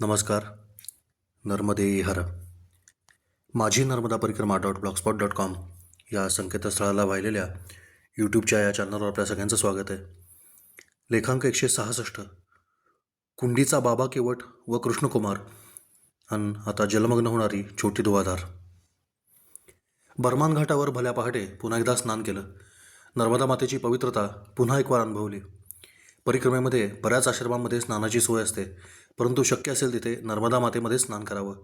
नमस्कार. नर्मदे हर. माझी नर्मदा परिक्रमा डॉट ब्लॉगस्पॉट डॉट कॉम या संकेतस्थळाला वाहिलेल्या यूट्यूबच्या या चॅनलवर आपल्या सगळ्यांचं स्वागत आहे. लेखांक एकशे सहासष्ट. कुंडीचा बाबा केवट व कृष्णकुमार आणि आता जलमग्न होणारी छोटी दुवाधार बर्मान घाटावर भल्या पहाटे पुन्हा एकदा स्नान केलं. नर्मदा मातेची पवित्रता पुन्हा एक वार अनुभवली. परिक्रमेमध्ये बऱ्याच आश्रमांमध्ये स्नानाची सोय असते. परंतु शक्य असेल तिथे नर्मदा मातेमध्ये स्नान करावं.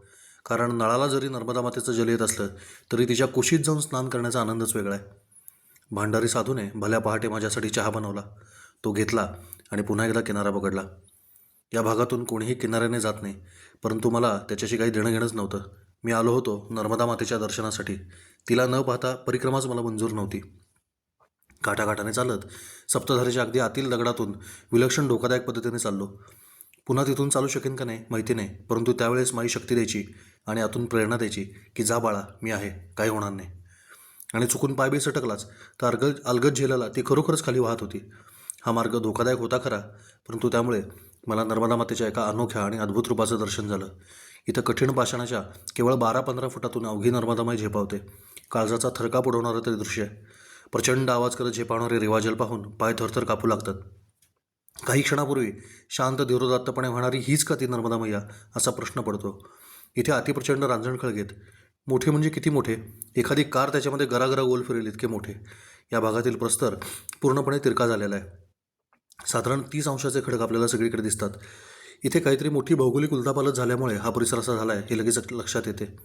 कारण नळाला जरी नर्मदा मातेचं जल येत असलं तरी तिच्या कुशीत जाऊन स्नान करण्याचा आनंदच वेगळा आहे. भांडारी साधूने भल्या पहाटे माझ्यासाठी चहा बनवला. तो घेतला आणि पुन्हा एकदा किनारा पकडला. या भागातून कोणीही किनाऱ्याने जात नाही परंतु मला त्याच्याशी काही देणं घेणंच नव्हतं. मी आलो होतो नर्मदा मातेच्या दर्शनासाठी. तिला न पाहता परिक्रमाच मला मंजूर नव्हती. काठाकाठाने चालत सप्तधारीच्या अगदी आतील दगडातून विलक्षण धोकादायक पद्धतीने चाललो. पुन्हा तिथून चालू शकेन का नाही माहिती नाही. परंतु त्यावेळेस माझी शक्ती द्यायची आणि आतून प्रेरणा द्यायची की जा बाळा मी आहे काही होणार नाही. आणि चुकून पायबी सटकलाच तर अर्गज अलगद झेलाला ती खरोखरच खाली वाहत होती. हा मार्ग धोकादायक होता खरा परंतु त्यामुळे मला नर्मदा मातेच्या एका अनोख्या आणि अद्भुत रूपाचं दर्शन झालं. इथं कठीण पाषाणाच्या केवळ बारा पंधरा फुटातून अवघी नर्मदामाई झेपावते काळजाचा थरकाप उडवणारं ते दृश्य आहे. प्रचंड आवाज करत झेपावणारे रिवाजल पाहून पाय थरथर कापू लागतात. काही क्षणापूर्वी शांत धीरोदात्तपणे होणारी हीच का ती नर्मदा मैया? असा प्रश्न पडतो. इथे अतिप्रचंड रांजण घेत मोठे म्हणजे किती मोठे? एखादी कार त्याच्यामध्ये गरागरा गोल फिरेल इतके मोठे. या भागातील प्रस्तर पूर्णपणे तिरका झालेला आहे. साधारण तीस अंशाचे खडक आपल्याला सगळीकडे दिसतात. इथे काहीतरी मोठी भौगोलिक उलथापालत झाल्यामुळे हा परिसर असा झाला आहे हे लगेच लक्षात येते.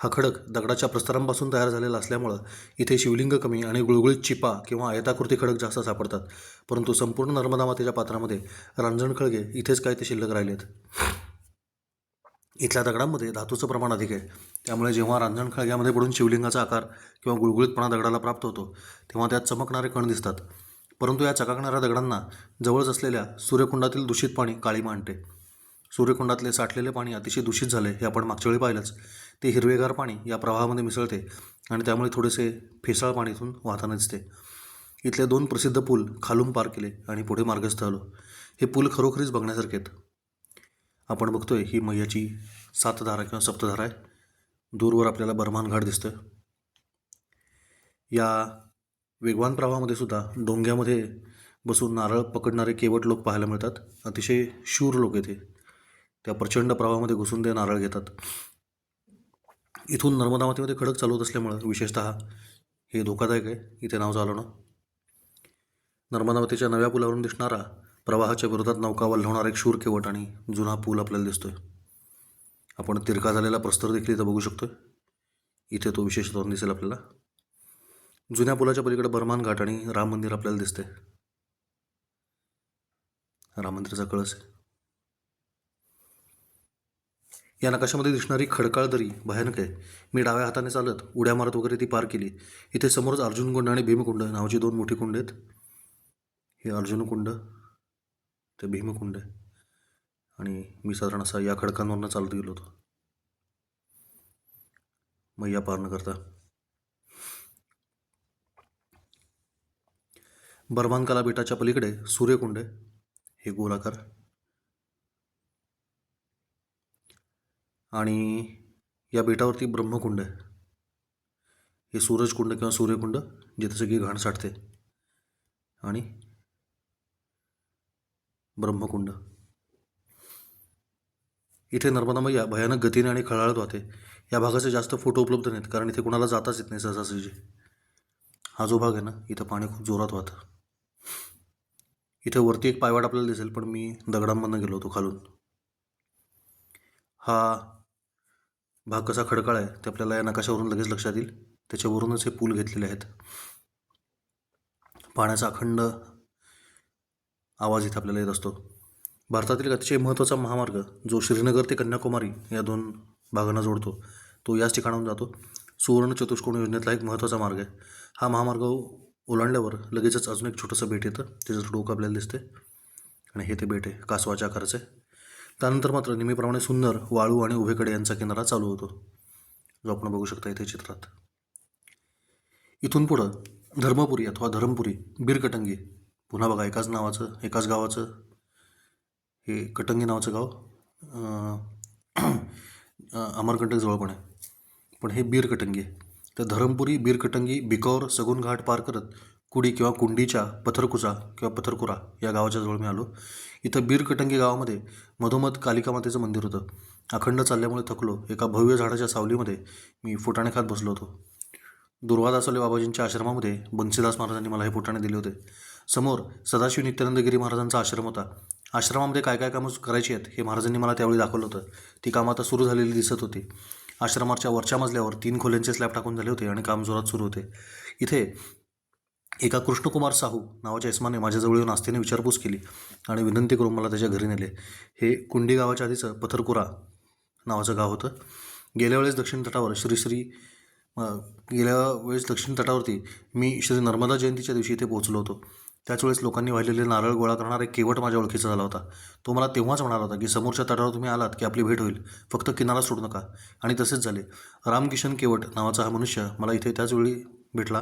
हा खडक दगडाच्या प्रस्तरांपासून तयार झालेला असल्यामुळं इथे शिवलिंग कमी आणि गुळगुळीत चिपा किंवा आयताकृती खडक जास्त सापडतात. परंतु संपूर्ण नर्मदा मातेच्या पात्रामध्ये रांजण खळगे इथेच काय ते शिल्लक राहिलेत? इथल्या दगडांमध्ये धातूचं प्रमाण अधिक आहे. त्यामुळे जेव्हा रांजण खळग्यामध्ये पडून शिवलिंगाचा आकार किंवा गुळगुळीतपणा दगडाला प्राप्त होतो तेव्हा त्यात चमकणारे कण दिसतात. परंतु या चकाकणाऱ्या दगडांना जवळच असलेल्या सूर्यकुंडातील दूषित पाणी काळी मांडते सूर्यकुंडातले साठलेले पाणी अतिशय दूषित झाले हे आपण मागच्या वेळी पाहिलंच. ते हिरवेगार पाणी या प्रवाहामध्ये मिसळते आणि त्यामुळे थोडेसे फेसाळ पाणी इथून वाहताना दिसते. इथले दोन प्रसिद्ध पूल खालून पार केले आणि पुढे मार्गस्थ आलो. हे पूल खरोखरीच बघण्यासारखे आहेत. आपण बघतोय ही मैयाची सातधारा किंवा सप्तधारा आहे. दूरवर आपल्याला बर्मान घाट या वेगवान प्रवाहामध्ये सुद्धा डोंग्यामध्ये बसून नारळ पकडणारे केवट लोक पाहायला मिळतात. अतिशय शूर लोक येते त्या प्रचंड प्रवाहामध्ये घुसून ते नारळ घेतात. इथून नर्मदा मातेमध्ये खडक चालवत असल्यामुळं विशेषतः हे धोकादायक आहे. इथे नाव चालवणं. नर्मदा मातेच्या नव्या पुलावरून दिसणारा प्रवाहाच्या विरोधात नौका वल्हवणारा एक शूर केवट आणि जुना पूल आपल्याला दिसतोय. आपण तिरका झालेला प्रस्तर देखील इथं बघू शकतोय. इथे तो विशेष तोरण दिसेल आपल्याला. जुन्या पुलाच्या पलीकडे बर्मान घाट आणि राम मंदिर आपल्याला दिसते राम मंदिराचा कळस आहे. या नकाशामध्ये दिसणारी खडकाळ दरी भयानक आहे. मी डाव्या हाताने चालत उड्या मारत वगैरे ती पार केली. इथे समोरच अर्जुन कुंड आणि भीमकुंड नावाची दोन मोठी कुंड आहेत. हे अर्जुन कुंड ते भीमकुंड आहे. आणि मी साधारण असा या खडकांवरनं चालत गेलो होतो. मैया पार न करता. बर्मानकाला बेटाच्या पलीकडे सूर्यकुंड आहे. हे गोलाकार. आणि या बेटावरती ब्रह्मकुंड आहे. हे सूरजकुंड किंवा सूर्यकुंड जिथे सगळी घाण साठते. आणि ब्रह्मकुंड. इथे नर्मदा मैया भयानक गतीने आणि खळाळत वाहते. या भागाचे जास्त फोटो उपलब्ध नाहीत कारण इथे कुणाला जाताच येत नाही सहजासहजी. हा जो भाग आहे ना इथं पाणी खूप जोरात वाहतं. इथे वरती एक पायवाट आपल्याला दिसेल पण मी दगडांमधनं गेलो होतो खालून. हा भाग कसा खडकाळ आहे ते आपल्याला या नकाशावरून लगेच लक्षात येईल. त्याच्यावरूनच हे पूल घेतलेले आहेत. पाण्याचा अखंड आवाज इथे आपल्याला येत असतो. भारतातील अतिशय महत्त्वाचा महामार्ग जो श्रीनगर ते कन्याकुमारी या दोन भागांना जोडतो तो याच ठिकाणाहून जातो. सुवर्ण चतुष्कोण योजनेतला एक महत्त्वाचा मार्ग आहे. हा महामार्ग ओलांडल्यावर लगेचच अजून एक छोटंसं बेट येतं. त्याचं डोकं आपल्याला दिसते आणि हे ते बेट आहे कासवाच्या आकाराचं आहे. त्यानंतर मात्र नेहमीप्रमाणे सुंदर वाळू आणि उभेकडे यांचा किनारा चालू होतो. जो आपण बघू शकता इथे चित्रात. इथून पुढं धर्मपुरी अथवा धरमपुरी बीरकटंगी पुन्हा बघा एकाच नावाचं एकाच गावाचं हे कटंगी नावाचं गाव अमरकंटक जवळ पण आहे. पण हे बीरकटंगी आहे. तर धरमपुरी बीरकटंगी बिकौर सगुन घाट पार करत कुडी किंवा कुंडीच्या पथरकुचा किंवा पथरकुरा या गावाच्या जवळ मी आलो. इथं बीरकटंगी गावामध्ये मधोमध कालिका मातेचं मंदिर होतं. अखंड चालल्यामुळे थकलो. एका भव्य झाडाच्या सावलीमध्ये मी फुटाणे खात बसलो होतो. दुर्वादासोले बाबाजींच्या आश्रमामध्ये बन्सीदास महाराजांनी मला हे फुटाणे दिले होते. समोर सदाशिव नित्यानंदगिरी महाराजांचा आश्रम होता. आश्रमामध्ये काय काय कामं करायची आहेत हे महाराजांनी मला त्यावेळी दाखवलं होतं. ती कामं आता सुरू झालेली दिसत होती. आश्रमाच्या वरच्या मजल्यावर तीन खोल्यांचे स्लॅब टाकून झाले होते आणि काम जोरात सुरू होते. इथे एका कृष्णकुमार साहू नावाच्या इस्माने माझ्याजवळ येऊन आस्थेने विचारपूस केली आणि विनंती करून मला त्याच्या घरी नेले. हे कुंडी गावाच्या आधीचं पथरकुरा नावाचं गाव होतं. गेल्या वेळेस दक्षिण तटावर श्री श्री गेल्या वेळेस दक्षिण तटावरती मी श्री नर्मदा जयंतीच्या दिवशी इथे पोहोचलो होतो. त्याच वेळेस लोकांनी वाहिलेले नारळ गोळा करणारा एक केवट माझ्या ओळखीचा झाला होता. तो मला तेव्हाच म्हणाला होता की समोरच्या तटावर तुम्ही आलात की आपली भेट होईल. फक्त किनारा सोडू नका. आणि तसेच झाले. रामकिशन केवट नावाचा हा मनुष्य मला इथे त्याचवेळी भेटला.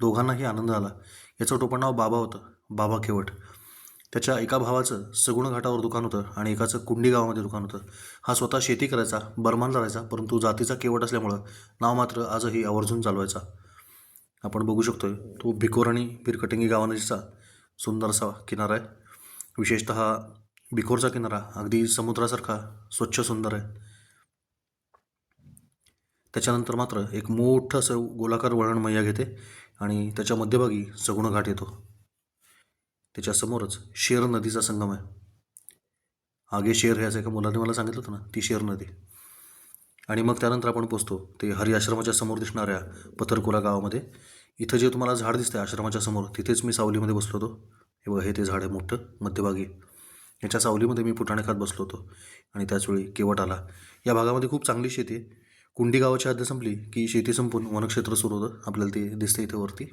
दोघांनाही आनंद आला. याचं टोपण नाव बाबा होतं. बाबा केवट त्याच्या एका भावाचं सगुण घाटावर दुकान होतं आणि एकाचं कुंडी गावामध्ये दुकान होतं. हा स्वतः शेती करायचा बरमान राहायचा परंतु जातीचा केवट असल्यामुळं नाव मात्र आजही आवर्जून चालवायचा. आपण बघू शकतोय तो भिकोर आणि बिरकटिंगी गावानजीचा सुंदरसा किनारा आहे. विशेषतः भिकोरचा किनारा अगदी समुद्रासारखा स्वच्छ सुंदर आहे. त्याच्यानंतर मात्र एक मोठं असं गोलाकार वळण मैया घेते आणि त्याच्या मध्यभागी सगुण घाट येतो. त्याच्यासमोरच शेर नदीचा संगम आहे. आगे शेर हे असं एका मुलाने मला सांगितलं होतं ना ती शेर नदी. आणि मग त्यानंतर आपण पोचतो ते हरी आश्रमाच्या समोर दिसणाऱ्या पथरकुला गावामध्ये. इथं जे तुम्हाला झाड दिसतंय आश्रमाच्या समोर तिथेच मी सावलीमध्ये बसलो होतो. हे बघा हे ते झाड आहे मोठं मध्यभागी. याच्या सावलीमध्ये मी फुटाणे खात बसलो होतो. आणि त्याचवेळी केवट आला. या भागामध्ये खूप चांगली शेती आहे. कुंडी गावाची हद्द संपली की शेती संपून वनक्षेत्र सुरू होतं. आपल्याला ते दिसतं इथे वरती.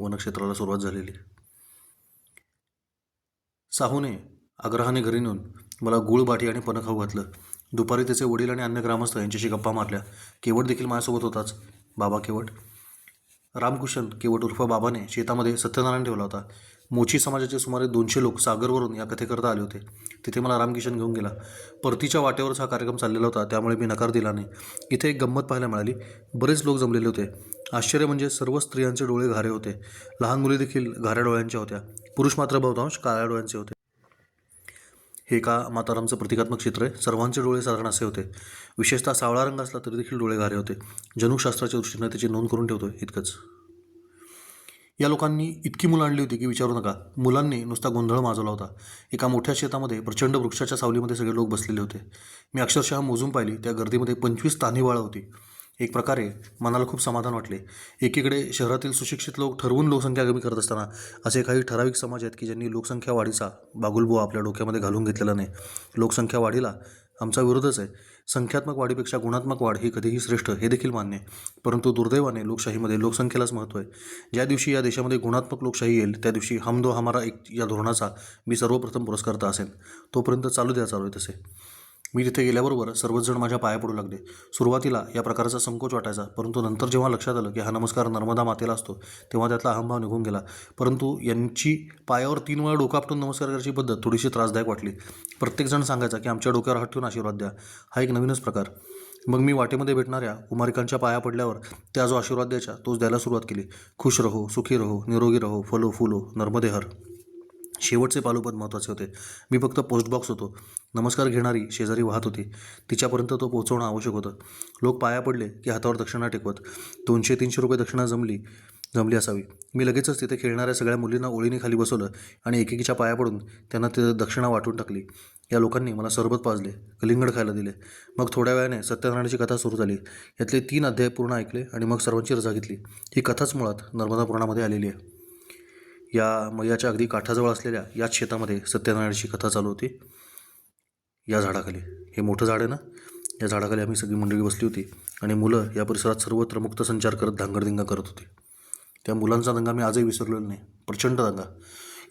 वनक्षेत्राला सुरुवात झालेली. साहूने आग्रहाने घरी नेऊन मला गुळ बाटी आणि पनं खाऊ घातलं. दुपारी त्याचे वडील आणि अन्य ग्रामस्थ यांच्याशी गप्पा मारल्या. केवट देखील माझ्यासोबत होताच. बाबा केवट रामकृष्ण केवट उर्फ बाबाने शेतामध्ये सत्यनारायण ठेवला होता. मोची समाजाचे सुमारे दोनशे लोक सागरवरून या कथेकरता आले होते. तिथे मला रामकिशन घेऊन गेला. परतीच्या वाटेवरच हा कार्यक्रम चाललेला होता त्यामुळे मी नकार दिला नाही. इथे एक गंमत पाहायला मिळाली. बरेच लोक जमलेले होते. आश्चर्य म्हणजे सर्व स्त्रियांचे डोळे घारे होते. लहान मुली देखील घाऱ्या डोळ्यांच्या होत्या. पुरुष मात्र बहुतांश काळ्या डोळ्यांचे होते. हे एका मातारामचं प्रतिकात्मक चित्र आहे. सर्वांचे डोळे साधारण असे होते. विशेषतः सावळा रंग असला तरी देखील डोळे घारे होते. जनुशास्त्राच्या दृष्टीनं त्याची नोंद करून ठेवतो इतकंच. या लोकांनी इतकी मुलं आणली होती की विचारू नका. मुलांनी नुसता गोंधळ माजवला होता. एका मोठ्या शेतामध्ये प्रचंड वृक्षाच्या सावलीमध्ये सगळे लोक बसलेले होते. मी अक्षरशः मोजून पाहिली त्या गर्दीमध्ये पंचवीस तान्ही बाळं होती. एक प्रकारे मनाला खूप समाधान वाटले. एकीकडे शहरातील सुशिक्षित लोक ठरवून लोकसंख्या कमी करत असताना असे काही ठराविक समाज आहेत की ज्यांनी लोकसंख्या वाढीचा बागुलबुवा आपल्या डोक्यामध्ये घालून घेतलेला नाही. लोकसंख्या वाढीला आमचा विरोधच आहे. संख्यात्मक वाढीपेक्षा गुणात्मक वाढ ही कधीही श्रेष्ठ हे देखील मान्य परंतु दुर्दैवाने लोकशाहीमध्ये लोकसंख्येलाच महत्त्व आहे. ज्या दिवशी या देशामध्ये गुणात्मक लोकशाही येईल त्या दिवशी हम दो हमारा एक या धोरणाचा मी सर्वप्रथम पुरस्कर्ता असेल तोपर्यंत चालू द्या चालू आहे तसे. मी तिथे गेल्याबरोबर सर्वच जण माझ्या पाया पडू लागले. सुरुवातीला या प्रकारचा संकोच वाटायचा परंतु नंतर जेव्हा लक्षात आलं की हा नमस्कार नर्मदा मातेला असतो तेव्हा त्यातला अहंभाव निघून गेला. परंतु यांची पायावर तीन वेळा डोकापटून आपटून नमस्कार करायची पद्धत थोडीशी त्रासदायक वाटली. प्रत्येकजण सांगायचा की आमच्या डोक्यावर हात ठेवून आशीर्वाद द्या. हा एक नवीनच प्रकार. मग मी वाटेमध्ये भेटणाऱ्या कुमारिकांच्या पाया पडल्यावर त्या जो आशीर्वाद द्यायचा तोच द्यायला सुरुवात केली. खुश रहो सुखी रहो निरोगी रहो फलो फुलो नर्मदे हर. शेवटचे पालुपद महत्त्वाचे होते. मी फक्त पोस्टबॉक्स होतो. नमस्कार घेणारी शेजारी वाहत होती. तिच्यापर्यंत तो पोहोचवणं आवश्यक होतं. लोक पाया पडले की हातावर दक्षिणा टेकवत. दोनशे तीनशे रुपये दक्षिणा जमली जमली असावी. मी लगेचच तिथे खेळणाऱ्या सगळ्या मुलींना ओळीने खाली बसवलं आणि एकेकीच्या पाया पडून त्यांना ते दक्षिणा वाटून टाकली. या लोकांनी मला सरबत पाजले कलिंगड खायला दिले. मग थोड्या वेळाने सत्यनारायणाची कथा सुरू झाली. यातले तीन अध्याय पूर्ण ऐकले आणि मग सर्वांची रजा घेतली. ही कथाच मुळात नर्मदा पुराणामध्ये आलेली आहे. या मैयाच्या अगदी काठाजवळ असलेल्या याच शेतामध्ये सत्यनारायणाची कथा चालू होती. या झाडाखाली. हे मोठं झाड आहे ना? या झाडाखाली आम्ही सगळी मंडळी बसली होती आणि मुलं या परिसरात सर्वत्र मुक्त संचार करत धांगडधिंगा करत होती. त्या मुलांचा दंगा मी आजही विसरलेलो नाही. प्रचंड दंगा.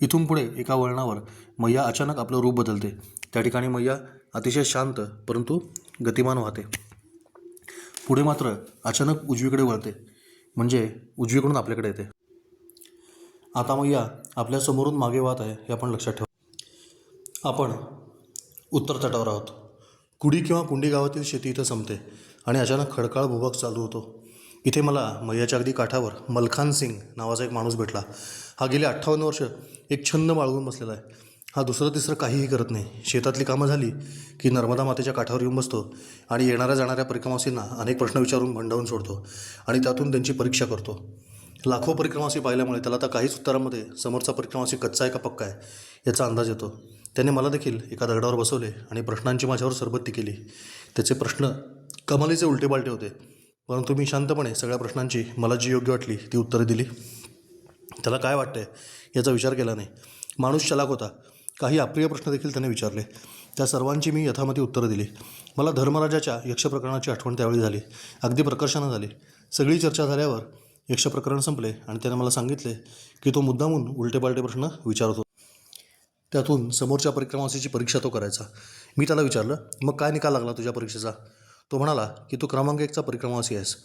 इथून पुढे एका वळणावर मैया अचानक आपलं रूप बदलते. त्या ठिकाणी मैया अतिशय शांत परंतु गतिमान वाहते. पुढे मात्र अचानक उजवीकडे वळते. म्हणजे उजवीकडून आपल्याकडे येते. आता मैया आपल्या समोरून मागे वाहत आहे हे आपण लक्षात ठेवा. आपण उत्तर तटावर आहोत. कुडी किंवा कुंडी गावातील शेती इथं संपते आणि अचानक खडकाळ भूभाग चालू होतो. इथे मला मैयाच्या अगदी काठावर मलखान सिंग नावाचा एक माणूस भेटला. हा गेले अठ्ठावन्न वर्ष एक छंद बाळगून बसलेला आहे. हा दुसरं तिसरं काहीही करत नाही. शेतातली कामं झाली की नर्मदा मातेच्या काठावर येऊन बसतो आणि येणाऱ्या जाणाऱ्या परिक्रमासींना अनेक प्रश्न विचारून भंडावून सोडतो आणि त्यातून त्यांची परीक्षा करतो. लाखो परिक्रमाशी पाहिल्यामुळे त्याला आता काहीच उत्तरामध्ये समोरचा परिक्रमाशी कच्चा आहे का पक्का आहे याचा अंदाज येतो. त्याने मला देखील एका दगडावर बसवले आणि प्रश्नांची माझ्यावर सरबत्ती केली. त्याचे प्रश्न कमालीचे उलटेबालटे होते. परंतु मी शांतपणे सगळ्या प्रश्नांची मला जी योग्य वाटली ती उत्तरे दिली. त्याला काय वाटतंय याचा विचार केला नाही. माणूस चलाक होता. काही अप्रिय प्रश्न देखील त्याने विचारले. त्या सर्वांची मी यथामती उत्तरं दिली. मला धर्मराजाच्या यक्ष प्रकरणाची आठवण त्यावेळी झाली. अगदी प्रकर्षानं झाली. सगळी चर्चा झाल्यावर एकशे प्रकरण संपले आणि त्याने मला सांगितले की तो मुद्दामून उलटेपालटे प्रश्न विचारतो. त्यातून समोरच्या परिक्रमासीची परीक्षा तो करायचा. मी त्याला विचारलं मग काय निकाल लागला तुझ्या परीक्षेचा? तो म्हणाला की तू क्रमांक एकचा परिक्रमासी आहेस.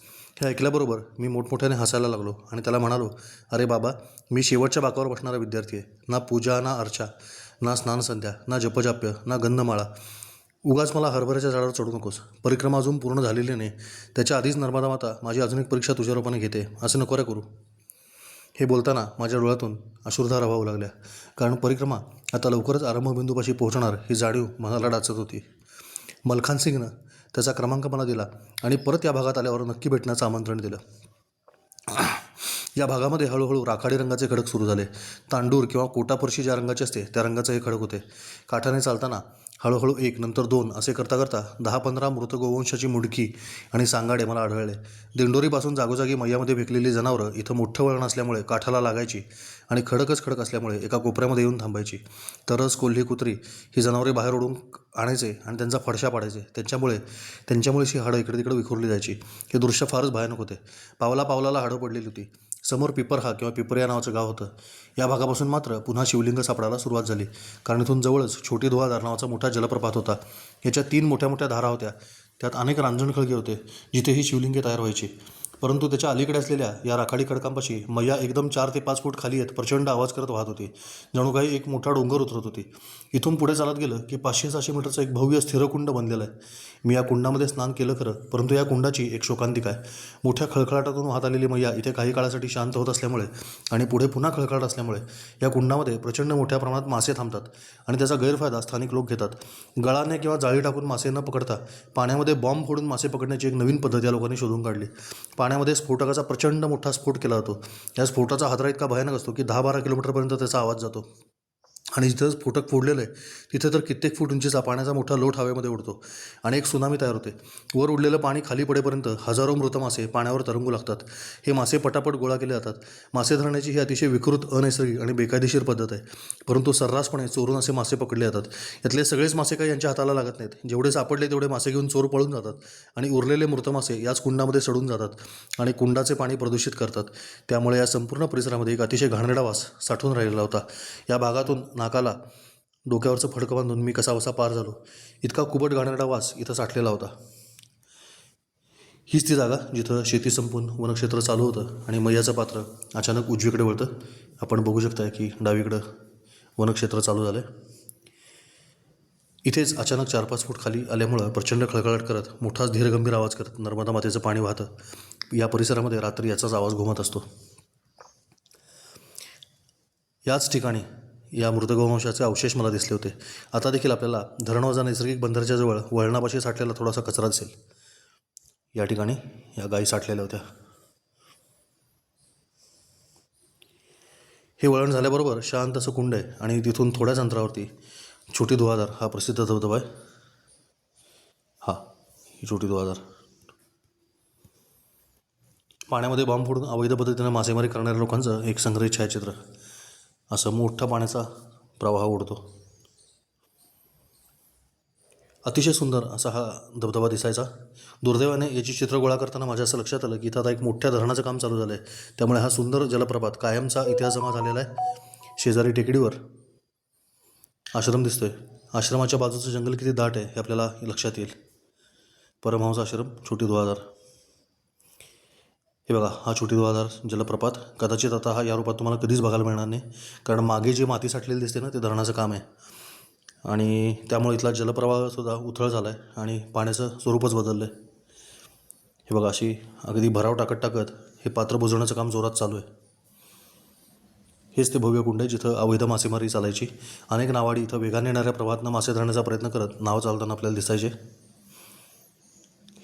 हे ऐकल्याबरोबर मी मोठमोठ्याने हसायला लागलो आणि त्याला म्हणालो अरे बाबा मी शेवटच्या बाकावर बसणारा विद्यार्थी आहे. ना पूजा ना अर्चा ना स्नानसंध्या ना जपजाप्य ना गंधमाळा. उगाच मला हरभऱ्याच्या झाडावर चढू नकोस. परिक्रमा अजून पूर्ण झालेली नाही. त्याच्या आधीच नर्मदा माता माझी अजून एक परीक्षा तुझ्या रूपाने घेते. असं नको रे करू. हे बोलताना माझ्या डोळ्यातून अश्रुधारा व्हावू लागल्या. कारण परिक्रमा आता लवकरच आरंभबिंदूपाशी पोहोचणार ही जाणीव मनाला डाचत होती. मलखान सिंगनं त्याचा क्रमांक मला दिला आणि परत या भागात आल्यावर नक्की भेटण्याचं आमंत्रण दिलं. या भागामध्ये हळूहळू राखाडी रंगाचे खडक सुरू झाले. तांडूर किंवा कोटापरशी ज्या रंगाचे असते त्या रंगाचे हे खडक होते. काठाने चालताना हळूहळू एक नंतर दोन असे करता करता दहा पंधरा मृत गोवंशाची मुडकी आणि सांगाडे मला आढळले. दिंडोरीपासून जागोजागी मैयामध्ये फेकलेली जनावरं इथं मोठं वळण असल्यामुळे काठाला लागायची आणि खडकच खडक असल्यामुळे एका कोपऱ्यामध्ये येऊन थांबायची. तरच कोल्ही कुत्री ही जनावरे बाहेर ओढून आणायचे आणि त्यांचा फडशा पाडायचे. त्यांच्यामुळे त्यांच्यामुळेच ही हाडं इकडे तिकडे विखुरली जायची. हे दृश्य फारच भयानक होते. पावला पावलाला हाडं पडलेली होती. समोर पिपरहा किंवा पिपरिया नावाचं गाव होतं. या भागापासून मात्र पुन्हा शिवलिंग सापडायला सुरुवात झाली. कारण इथून जवळच छोटी धुवाधार नावाचा मोठा जलप्रपात होता. याच्या तीन मोठ्या मोठ्या धारा होत्या. त्यात अनेक रांजणखळगे होते जिथे ही शिवलिंगे तयार व्हायची. परंतु त्याच्या अलीकडे असलेल्या या राखाडी खडकांपाशी मैया एकदम चार ते पाच फूट खाली येत प्रचंड आवाज करत वाहत होती. जणू काही एक मोठा डोंगर उतरत होती. इथून पुढे चालत गेलं की पाचशे सहाशे मीटरचं एक भव्य स्थिरकुंड बनलेला बनलेलं आहे. मी या कुंडामध्ये स्नान केलं खरं परंतु या कुंडाची एक शोकांतिका आहे मोठ्या खळखळाटातून वाहत आलेली मैया इथे काही काळासाठी शांत होत असल्यामुळे आणि पुढे पुन्हा खळखळाट असल्यामुळे या कुंडामध्ये प्रचंड मोठ्या प्रमाणात मासे थांबतात आणि त्याचा गैरफायदा स्थानिक लोक घेतात. गळाने किंवा जाळी टाकून मासे न पकडता पाण्यामध्ये बॉम्ब फोडून मासे पकडण्याची एक नवीन पद्धत या लोकांनी शोधून काढली. पाण्यामध्ये स्फोटकाचा प्रचंड मोठा स्फोट केला जातो. या स्फोटाचा हादरा इतका भयानक असतो की दहा बारा किलोमीटरपर्यंत त्याचा आवाज जातो. आणि जिथं स्फोटक फोडलेलं आहे तिथं तर कित्येक फूट उंचीचा पाण्याचा मोठा लोट हवेमध्ये उडतो आणि एक सुनामी तयार होते. वर उडलेलं पाणी खाली पडेपर्यंत हजारो मृत मासे पाण्यावर तरंगू लागतात. हे मासे पटापट गोळा केले जातात. मासे धरण्याची ही अतिशय विकृत अनैसर्गिक आणि बेकायदेशीर पद्धत आहे. परंतु सर्रासपणे चोरून असे मासे पकडले जातात. यातले सगळेच मासे काही यांच्या हाताला लागत नाहीत. जेवढे सापडले तेवढे मासे घेऊन चोर पळून जातात आणि उरलेले मृत मासे याच कुंडामध्ये सडून जातात आणि कुंडाचे पाणी प्रदूषित करतात. त्यामुळे या संपूर्ण परिसरामध्ये एक अतिशय घाणेरडा वास साठून राहिलेला होता. या भागातून नाकाला डोक्यावरचं फडकं बांधून मी कसावसा पार झालो. इतका कुबट घाणेरडा वास इथं साठलेला होता. हीच ती जागा जिथं शेती संपून वनक्षेत्र चालू होतं आणि मैयाचं पात्र अचानक उजवीकडे वळतं. आपण बघू शकताय की डावीकडं वनक्षेत्र चालू झालं इथेच अचानक चार पाच फूट खाली आल्यामुळं प्रचंड खळखळाट करत मोठाच धीरगंभीर आवाज करत नर्मदा मातेचं पाणी वाहतं. या परिसरामध्ये रात्री याचाच आवाज घुमत असतो. याच ठिकाणी या मृतगोवंशाचे अवशेष मला दिसले होते. आता देखील आपल्याला धरणवाजा नैसर्गिक बंदरच्या जवळ वळणापाशी साठलेला थोडासा कचरा दिसेल. या ठिकाणी या गायी साठलेल्या होत्या. हे वळण झाल्याबरोबर शांत असं कुंड आहे आणि तिथून थोड्याच अंतरावरती छोटी धुवाधार हा प्रसिद्ध धबधबा आहे. हा ही छोटी धुवाधार. पाण्यामध्ये बॉम्ब फोडून अवैध पद्धतीनं मासेमारी करणाऱ्या लोकांचं एक संग्रहित छायाचित्र. असं मोठा पाण्याचा प्रवाह ओढतो अतिशय सुंदर असा हा धबधबा दिसायचा. दुर्दैवाने याची चित्र गोळा करताना माझ्या असं लक्षात आलं की इथं आता एक मोठ्या धरणाचं काम चालू झालं आहे त्यामुळे हा सुंदर जलप्रपात कायमचा इतिहास जमा झालेला आहे. शेजारी टेकडीवर आश्रम दिसतोय. आश्रमाच्या बाजूचं जंगल किती दाट आहे हे आपल्याला लक्षात येईल. परमहंस आश्रम छोटी दुवादार हे बघा हा छोटी दुवादार जलप्रपात. कदाचित आता हा या रूपात तुम्हाला कधीच बघायला मिळणार नाही. कारण मागे जे माती साठलेली दिसते ना ते धरणाचं काम आहे. आणि त्यामुळे इथला जलप्रवाहसुद्धा उथळ झाला आहे आणि पाण्याचं स्वरूपच बदललं आहे हे बघा अशी अगदी भराव टाकत टाकत हे पात्र बुजवण्याचं काम जोरात चालू आहे. हेच ते भव्य कुंड आहे जिथं अवैध मासेमारी चालायची. अनेक नावाडी इथं वेगाने येणाऱ्या प्रवाहातनं मासे धरण्याचा प्रयत्न करत नाव चालताना आपल्याला दिसायचे.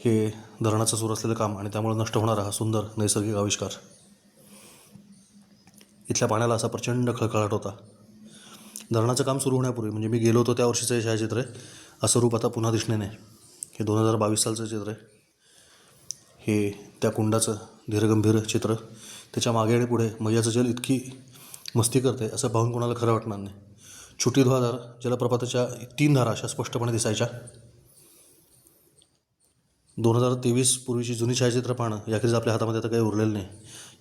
हे धरणाचं सुरू असलेलं काम आणि त्यामुळे नष्ट होणारा हा सुंदर नैसर्गिक आविष्कार. इथल्या पाण्याला असा प्रचंड खळखळाट होता. धरणाचं काम सुरू होण्यापूर्वी म्हणजे मी गेलो होतो त्या वर्षीचं हे छायाचित्र आहे असं रूप आता पुन्हा दिसणे नाही. हे दोन हजार बावीस सालचं चित्र आहे. हे त्या कुंडाचं धीरगंभीर चित्र. त्याच्यामागे आणि पुढे मैयाचं जल इतकी मस्ती करते असं पाहून कोणाला खरं वाटणार नाही. छुटी धुवाधार जलप्रपाताच्या तीन धारा अशा स्पष्टपणे दिसायच्या. दोन हजार तेवीस पूर्वीची जुनी छायाचित्र पाहणं याखेरीज आपल्या हातामध्ये आता काही उरलेलं नाही.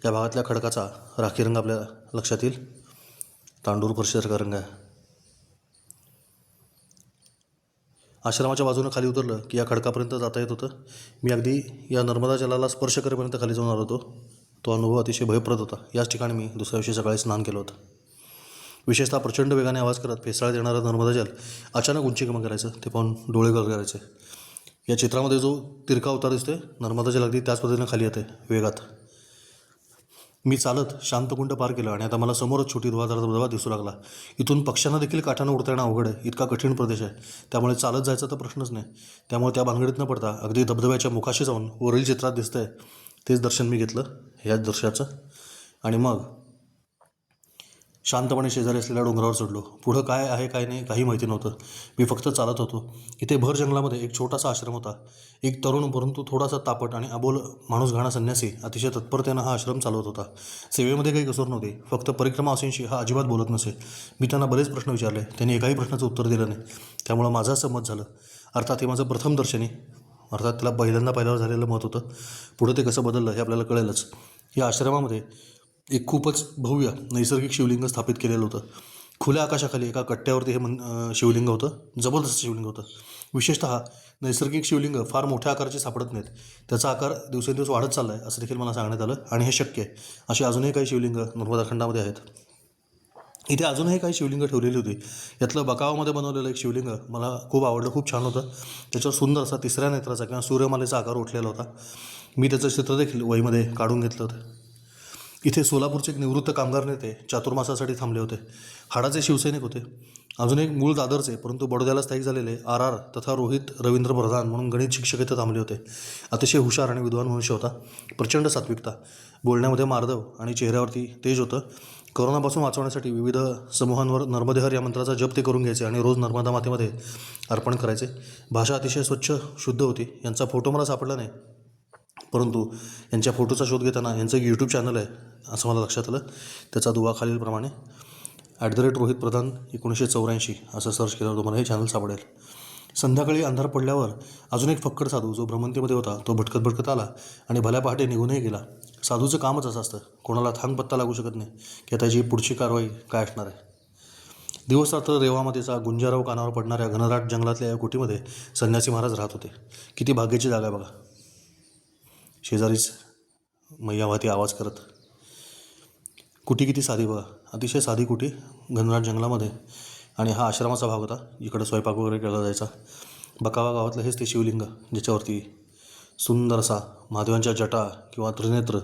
या भागातल्या खडकाचा राखी रंग आपल्या लक्षात येईल. तांडूर परिषदेसारखा रंग आहे. आश्रमाच्या बाजूनं खाली उतरलं की या खडकापर्यंत जाता येत होतं. मी अगदी या नर्मदा जलाला स्पर्श करेपर्यंत खाली जाऊन आलो होतो. तो अनुभव अतिशय भयप्रद होता. याच ठिकाणी मी दुसऱ्या दिवशी सकाळी स्नान केलं होतं. विशेषतः प्रचंड वेगाने आवाज करत फेसाळत येणारं नर्मदा जल अचानक उंची कमी करायचं. ते पाहून डोळे गर करायचे या चित्रामध्ये जो तिरका उतार दिसतोय नर्मदाच्या लागली अगदी त्याच पद्धतीनं खाली येते वेगात. मी चालत शांतकुंड पार केलं आणि आता मला समोरच छोटी धुवाधार धबधबा दिसू लागला. इथून पक्ष्यांना देखील काठानं उडता येणं अवघड आहे. इतका कठीण प्रदेश आहे. त्यामुळे चालत जायचा तर प्रश्नच नाही. त्यामुळे त्या भानगडीत न पडता अगदी धबधब्याच्या मुखाशी जाऊन वरील चित्रात दिसतंय. तेच दर्शन मी घेतलं. ह्याच दर्शाचं आणि मग शांतपणे शेजारी असलेल्या डोंगरावर चढलो. पुढं काय आहे काय नाही काही माहिती नव्हतं. मी फक्त चालत होतो. इथे भर जंगलामध्ये एक छोटासा आश्रम होता. एक तरुण परंतु थोडासा तापट आणि अबोल माणूस घाणा संन्यासी. अतिशय तत्परतेनं हा आश्रम चालवत होता. सेवेमध्ये काही कसूर नव्हती. फक्त परिक्रमा असेंशी हा अजिबात बोलत नसे. मी त्यांना बरेच प्रश्न विचारले. त्यांनी एकाही प्रश्नाचं उत्तर दिलं नाही. त्यामुळं माझं असं मत झालं. अर्थात हे माझं प्रथम दर्शनी. अर्थात त्याला पहिल्यांदा पाहिल्यावर झालेलं मत होतं. पुढं ते कसं बदललं हे आपल्याला कळेलच. या आश्रमामध्ये एक खूपच भव्य नैसर्गिक शिवलिंग स्थापित केलेलं होतं. खुल्या आकाशाखाली एका कट्ट्यावरती हे मन शिवलिंग होतं. जबरदस्त शिवलिंग होतं. विशेषतः नैसर्गिक शिवलिंग फार मोठ्या आकाराचे सापडत नाहीत. त्याचा आकार दिवसेंदिवस वाढत चालला आहे असं देखील मला सांगण्यात आलं आणि हे शक्य आहे. अशी अजूनही काही शिवलिंग नर्मदा खंडामध्ये आहेत. इथे अजूनही काही शिवलिंग ठेवलेली होती. यातलं बकावामध्ये बनवलेलं एक शिवलिंग मला खूप आवडलं खूप छान होतं. त्याच्यावर सुंदर असा तिसऱ्या नेत्राचा किंवा सूर्यमालेचा आकार उठलेला होता. मी त्याचं चित्र देखील वहीमध्ये काढून घेतलं होतं. इथे सोलापूरचे एक निवृत्त कामगार नेते चातुर्मासासाठी थांबले होते. हाडाचे शिवसैनिक होते. अजून एक मूळ दादरचे परंतु बडोद्याला स्थायिक झालेले आर आर तथा रोहित रवींद्र प्रधान म्हणून गणित शिक्षक इथं थांबले होते. अतिशय हुशार आणि विद्वान मनुष्य होता. प्रचंड सात्विकता बोलण्यामध्ये मार्दव आणि चेहऱ्यावरती तेज होतं. करोनापासून वाचवण्यासाठी विविध समूहांवर नर्मदेहर या मंत्राचा जप ते करून घ्यायचे आणि रोज नर्मदा मातेमध्ये अर्पण करायचे. भाषा अतिशय स्वच्छ शुद्ध होती. यांचा फोटो मला सापडला नाही. परंतु यांच्या फोटोचा शोध घेताना यांचं एक यूट्यूब चॅनल आहे असं मला लक्षात आलं. त्याचा दुवा खालीलप्रमाणे at the rate Rohit Pradhan एकोणीसशे चौऱ्याऐंशी असं सर्च केल्यावर तुम्हाला हे चॅनल सापडेल. संध्याकाळी अंधार पडल्यावर अजून एक फक्कड साधू जो भ्रमंतीमध्ये होता तो भटकत भटकत आला आणि भल्या पहाटे निघूनही गेला. साधूचं कामच असं असतं. कोणाला थांग पत्ता लागू शकत नाही की त्याची पुढची कारवाई काय असणार आहे? दिवस रात्र रेवामतीचा गुंजाराव कानावर पडणाऱ्या घनदाट जंगलातल्या या कुटीमध्ये संन्यासी महाराज राहत होते. किती भाग्याची जागा आहे बघा. शेजारीच मैयावाती आवाज करत कुटी किती साधी बघा अतिशय साधी कुटी घनदाट जंगलामध्ये. आणि हा आश्रमाचा भाग होता. इकडं स्वयंपाक वगैरे केला जायचा. बकावा गावातलं हेच ते शिवलिंग ज्याच्यावरती सुंदर असा महादेवांच्या जटा किंवा त्रिनेत्र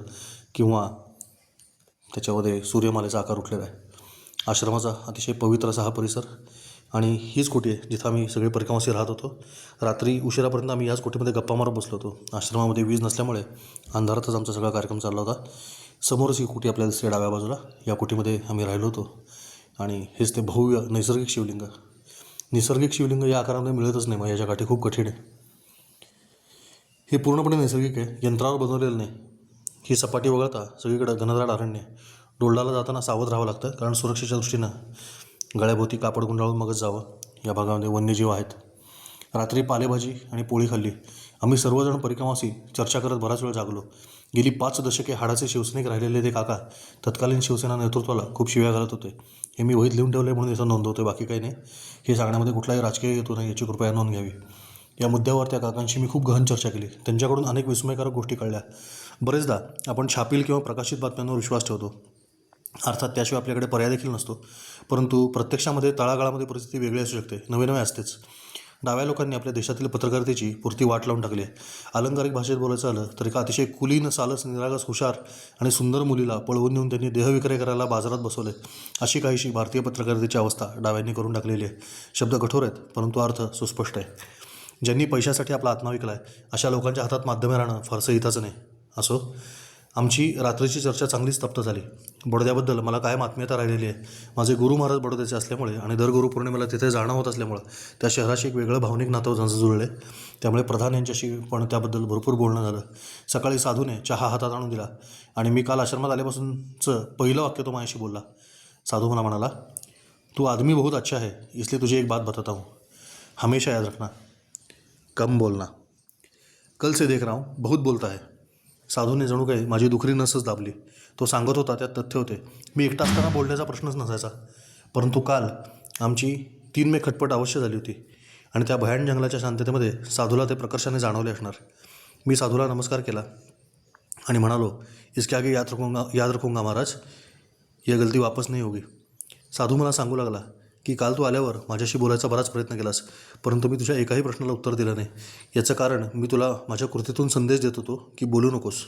किंवा त्याच्यामध्ये सूर्यमालेचा आकार उठलेला आहे. आश्रमाचा अतिशय पवित्र असा हा परिसर. आणि हीच कोटी आहे जिथं आम्ही सगळे परिक्रमासी राहत होतो. रात्री उशिरापर्यंत आम्ही याच कोठीमध्ये गप्पा मारत बसलो होतो. आश्रमामध्ये वीज नसल्यामुळे अंधारातच आमचा सगळा कार्यक्रम चालला होता. समोरच ही कुटी आपल्याला दिसते डाव्या बाजूला. या कुटीमध्ये आम्ही राहिलो होतो. आणि हेच ते भव्य नैसर्गिक शिवलिंग. नैसर्गिक शिवलिंग या आकारामध्ये मिळतच नाही मग याच्या गाठी खूप कठीण आहे. हे पूर्णपणे नैसर्गिक आहे यंत्रावर बनवलेलं नाही. ही सपाटी वगळता सगळीकडे घनदाट अरण्य डोलडाला जाताना सावध राहावं लागतं कारण सुरक्षेच्या दृष्टीनं गळ्याभोवती कापड गुंडाळून मगच जावं. या भागामध्ये वन्यजीव आहेत. रात्री पालेभाजी आणि पोळी खाल्ली. आम्ही सर्वजण परिक्रमाशी चर्चा करत बराच वेळ जागलो. गेली पाच दशके हाडाचे शिवसैनिक राहिलेले ते काका तत्कालीन शिवसेना नेतृत्वाला खूप शिव्या घालत होते. हे मी वहीत लिहून ठेवले म्हणून याचं नोंदवतोय बाकी काही नाही. हे सांगण्यामध्ये कुठलाही राजकीय येतो नाही याची कृपया नोंद घ्यावी. या मुद्द्यावर त्या काकांशी मी खूप गहन चर्चा केली. त्यांच्याकडून अनेक विस्मयकारक गोष्टी कळल्या. बरेचदा आपण छापील किंवा प्रकाशित बातम्यांवर विश्वास ठेवतो. अर्थात त्याशिवाय आपल्याकडे पर्याय देखील नसतो. परंतु प्रत्यक्षामध्ये तळागाळामध्ये परिस्थिती वेगळी असू शकते. नवे नवे असतेच. डाव्या लोकांनी आपल्या देशातील पत्रकारितेची पुरती वाट लावून टाकली आहे. अलंकारिक भाषेत बोलायचं आलं तर एका अतिशय कुलीन सालस निरागस हुशार आणि सुंदर मुलीला पळवून नेऊन त्यांनी देहविक्रय करायला बाजारात बसवले अशी काहीशी भारतीय पत्रकारितेची अवस्था डाव्यांनी करून टाकलेली आहे. शब्द कठोर आहेत परंतु अर्थ सुस्पष्ट आहे. ज्यांनी पैशासाठी आपला आत्मा विकला आहे अशा लोकांच्या हातात माध्यमे राहणं फारसं हिताचं नाही. असो. आमची रात्रीची चर्चा चांगलीच तप्त झाली. बडोद्याबद्दल मला काय आत्मीयता राहिलेली आहे. माझे गुरु महाराज बडोद्याचे असल्यामुळे आणि दर गुरुपौर्णिमेला तिथे जाणं होत असल्यामुळं त्या शहराशी एक वेगळं भावनिक नातं जंज जुळले. त्यामुळे प्रधान यांच्याशी पण त्याबद्दल भरपूर बोलणं झालं. सकाळी साधूने चहा हातात आणून दिला आणि मी काल आश्रमात आल्यापासूनचं पहिलं वाक्य तो माझ्याशी बोलला. साधू मला म्हणाला तू आदमी बहुत अच्छा है इसलिए तुझे एक बात बताता हूँ. हमेशा याद रखना. कम बोलना. कल से देख रहा हूँ बहुत बोलता है. साधूने जणू काही माझी दुखरी नसच दाबली. तो सांगत होता त्यात तथ्य होते. मी एकटा असताना बोलण्याचा प्रश्नच नसायचा. परंतु काल आमची तीन मे खटपट अवश्य झाली होती आणि त्या भयान जंगलाच्या शांततेमध्ये साधूला ते प्रकर्षाने जाणवले असणार. मी साधूला नमस्कार केला आणि म्हणालो इसके आगे याद रखूंगा याद रखूंगा महाराज ये गलती वापस नाही होगी. साधू मला सांगू लागला की काल तू आल्यावर माझ्याशी बोलायचा बराच प्रयत्न केलास परंतु मी तुझ्या एकाही प्रश्नाला उत्तर दिलं नाही. याचं कारण मी तुला माझ्या कृतीतून संदेश देत होतो की बोलू नकोस.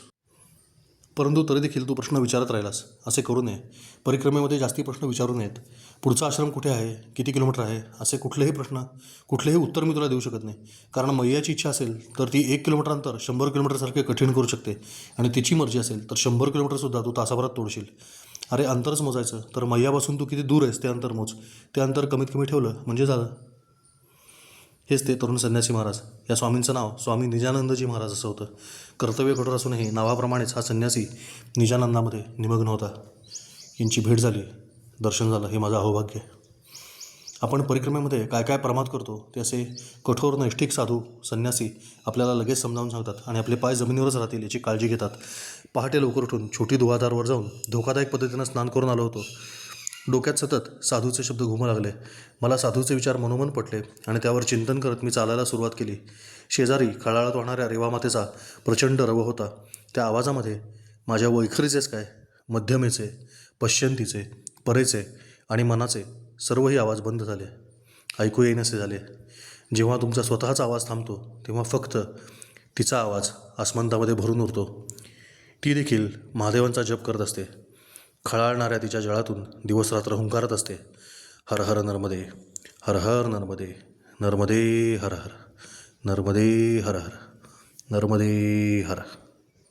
परंतु तरी देखील तू प्रश्न विचारत राहिलास असे करू नये. परिक्रमेमध्ये जास्ती प्रश्न विचारू नयेत. पुढचा आश्रम कुठे आहे? किती किलोमीटर आहे? असे कुठलेही प्रश्न कुठलेही उत्तर मी तुला देऊ शकत नाही. कारण मैयाची इच्छा असेल तर ती एक किलोमीटर अंतर शंभर किलोमीटरसारखे कठीण करू शकते आणि तिची मर्जी असेल तर शंभर किलोमीटरसुद्धा तू तासाभरात तोडशील. अरे अंतरच मोजायचं. तर मैयापासून तू किती दूर आहेस ते अंतर मोज. ते अंतर कमीत कमी ठेवलं म्हणजे झालं. हेच ते तरुण संन्यासी महाराज. या स्वामींचं नाव स्वामी निजानंदजी महाराज असं होतं. कर्तव्य कठोर असूनही नावाप्रमाणेच हा संन्यासी निजानंदामध्ये निमग्न होता. यांची भेट झाली. दर्शन झालं. हे माझं अहोभाग्य. आपण परिक्रमेमध्ये काय काय प्रमाद करतो ते असे कठोर नैष्ठिक साधू संन्यासी आपल्याला लगेच समजावून सांगतात आणि आपले पाय जमिनीवरच राहतील याची काळजी घेतात. पहाटे लवकर उठून छोटी धुवाधारवर जाऊन धोकादायक पद्धतीनं स्नान करून आलो होतो. डोक्यात सतत साधूचे शब्द घुमू लागले. मला साधूचे विचार मनोमन पटले आणि त्यावर चिंतन करत मी चालायला सुरुवात केली. शेजारी खळाळत वाहणाऱ्या रेवामातेचा प्रचंड रव होता. त्या आवाजामध्ये माझ्या वैखरीचेच काय? मध्यमेचे पश्यंतीचे परेचे आणि मनाचे सर्वही आवाज बंद झाले. ऐकू येईनसे झाले. जेव्हा तुमचा स्वतःचा आवाज थांबतो तेव्हा फक्त तिचा आवाज आसमंतामध्ये भरून उरतो. ती देखील महादेवांचा जप करत असते. खळाळणाऱ्या तिच्या जळातून दिवसरात्र हुंकारत असते. हर हर नर्मदे हर हर नर्मदे नर्मदे हर हर नर्मदे हर हर नर्मदे हर.